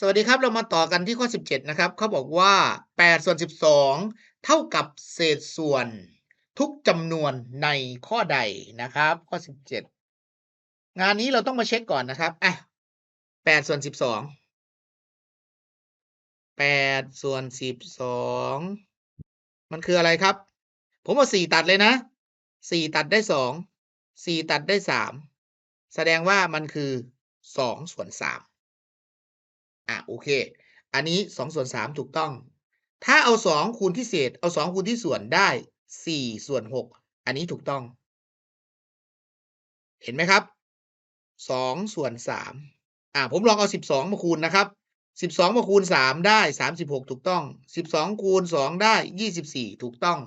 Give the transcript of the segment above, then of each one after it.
สวัสดีครับ เรามาต่อกันที่ข้อ 17 นะครับเขาบอกว่า 8 ส่วน 12 เท่ากับเศษส่วนทุกจำนวนในข้อใดนะครับ ข้อ 17 งานนี้เราต้องมาเช็คก่อนนะครับอะ8ส่วน 12 8 ส่วน 12 มันคืออะไรครับ ผมเอา4ตัดเลยนะ 4 ตัดได้ 2 4 ตัดได้ 3 แสดงว่ามันคือ 2 ส่วน 3 อะโอเค อันนี้สองส่วนสามถูกต้อง ถ้าเอาสองคูณที่เศษ เอาสองคูณที่ส่วนได้สี่ส่วนหกอันนี้ถูกต้อง เห็นไหมครับสองส่วนสามอะผมลองเอาสิบสองมาคูณนะครับสิบสองมาคูณสามได้สามสิบหกถูกต้องสิบสองคูณสองได้ยี่สิบสี่ถูกต้อง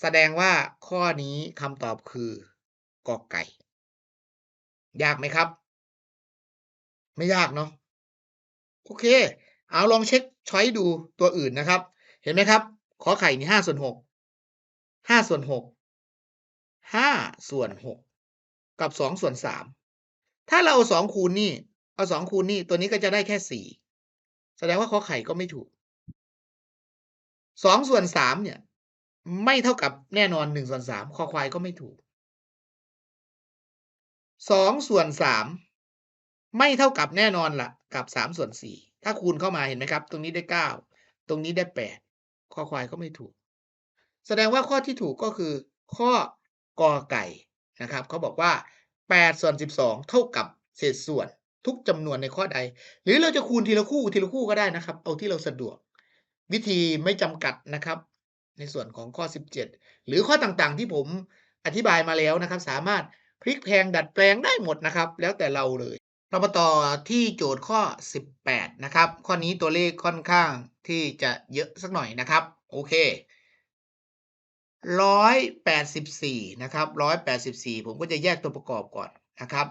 แสดงว่าข้อนี้คำตอบคือกอไก่ ยากไหมครับ ไม่ยากเนาะ โอเค เอาลองเช็คช้อยดูตัวอื่นนะครับ เห็นไหมครับ ขอไข่นี่ห้าส่วนหกห้าส่วนหกห้าส่วนหกกับสองส่วนสามถ้าเราเอาสองคูณนี่ เอาสองคูณนี่ ตัวนี้ก็จะได้แค่สี่แสดงว่าขอไข่ก็ไม่ถูกสองส่วนสามเนี่ย ไม่เท่ากับแน่นอนหนึ่งส่วนสามคอควายก็ไม่ถูกสองส่วนสาม ไม่เท่ากับแน่นอนละ่ะ กับสามส่วนสี่ถ้าคูณเข้ามาเห็นไหมครับ ตรงนี้ได้เก้าตรงนี้ได้แปดข้อควายก็ไม่ถูก แสดงว่าข้อที่ถูกก็คือ ข้อกอไก่นะครับเขาบอกว่าแปดส่วนสิบสองเท่ากับเศษส่วนทุกจำนวนในข้อใด หรือเราจะคูณทีละคู่ทีละคู่ก็ได้นะครับ เอาที่เราสะดวก วิธีไม่จำกัดนะครับ ในส่วนของข้อ 17 หรือข้อต่างๆ ที่ผมอธิบายมาแล้วนะครับ สามารถพลิกแพงดัดแปลงได้หมดนะครับ แล้วแต่เราเลย เรามาต่อที่โจทย์ข้อ 18 นะครับ ข้อนี้ตัวเลขค่อนข้างที่จะเยอะสักหน่อยนะครับ โอเค184นะครับ184ผมก็จะแยกตัวประกอบก่อนนะครับ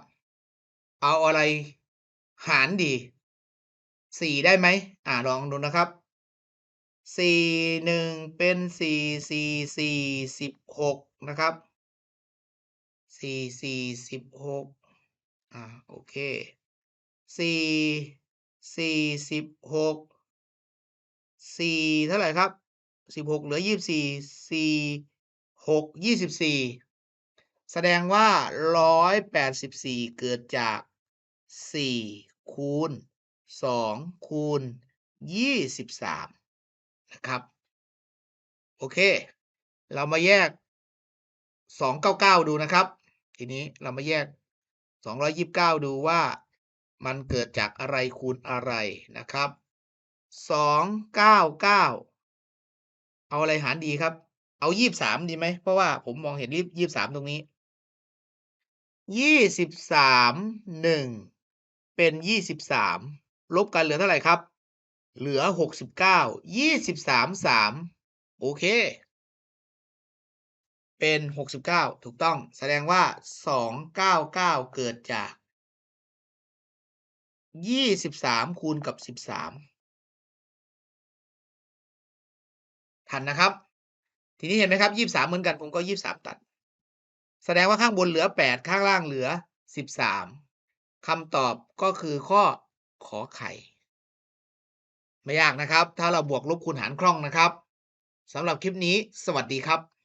เอาอะไรหารดี4ได้ไหมอ่าลองดูนะครับ4 1เป็น4 4 4 16นะครับ4 4 16อ่าโอเค สี่สี่สิบหกสี่เท่าไหร่ครับสิบหกเหลือยี่สิบสี่สี่หกยี่สิบสี่แสดงว่าร้อยแปดสิบสี่เกิดจากสี่คูณสองคูณยี่สิบสามนะครับ โอเค เรามาแยกสองเก้าเก้าดูนะครับ ทีนี้เรามาแยก229ดูว่า มันเกิดจากอะไรคูณอะไรนะครับ299เอาอะไรหารดีครับ เอา23ดีไหม เพราะว่าผมมองเห็นรีบ23ตรงนี้23 1เป็น23ลบกันเหลือเท่าไหร่ครับ เหลือ69 23 3โอเค เป็นหกสิบเก้าถูกต้อง แสดงว่าสองเก้าเก้าเกิดจาก ยี่สิบสามคูณกับสิบสามทันนะครับ ทีนี้เห็นไหมครับยี่สามเหมือนกันผมก็ยี่สามตัด แสดงว่าข้างบนเหลือแปดข้างล่างเหลือสิบสามคำตอบก็คือข้อขอไข่ ไม่ยากนะครับ ถ้าเราบวกลบคูณหารคล่องนะครับสำหรับคลิปนี้ สวัสดีครับ